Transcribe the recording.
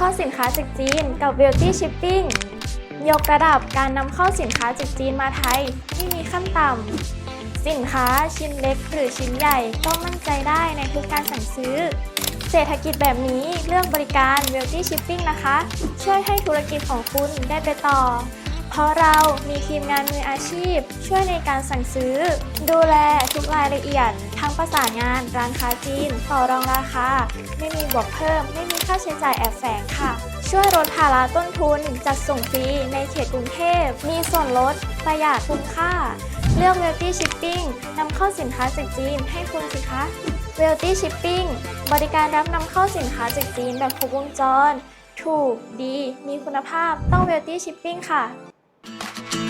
เข้าสินค้าจากจีนกับ Beauty Shipping ยกระดับการนำเข้าสินค้าจากจีนมาไทยที่มีขั้นต่ำ สินค้าชิ้นเล็กหรือชิ้นใหญ่ต้องมั่นใจได้ในทุกการสั่งซื้อ เศรษฐกิจแบบนี้เลือกบริการ Beauty Shipping นะคะ ช่วยให้ธุรกิจของคุณได้ไปต่อ เพราะเรามีทีมงานมืออาชีพ ช่วยในการสั่งซื้อ ดูแลทุกรายละเอียด ทั้งประสานงานร้านค้าจีน ต่อรองราคา ไม่มีบวกเพิ่ม ไม่มีค่าใช้จ่ายแอบแฝงค่ะ ช่วยลดภาระต้นทุน จัดส่งฟรีในเขตกรุงเทพ มีส่วนลด ประหยัดคุ้มค่า เลือก w e l t y Shipping นำเข้าสินค้าจากจีนให้คุณสิคะ w e l t y Shipping บริการรับนำเข้าสินค้าจากจีนแบบครบวงจรถูก ดี มีคุณภาพ ต้อง w e l t y Shipping ค่ะ Thank you.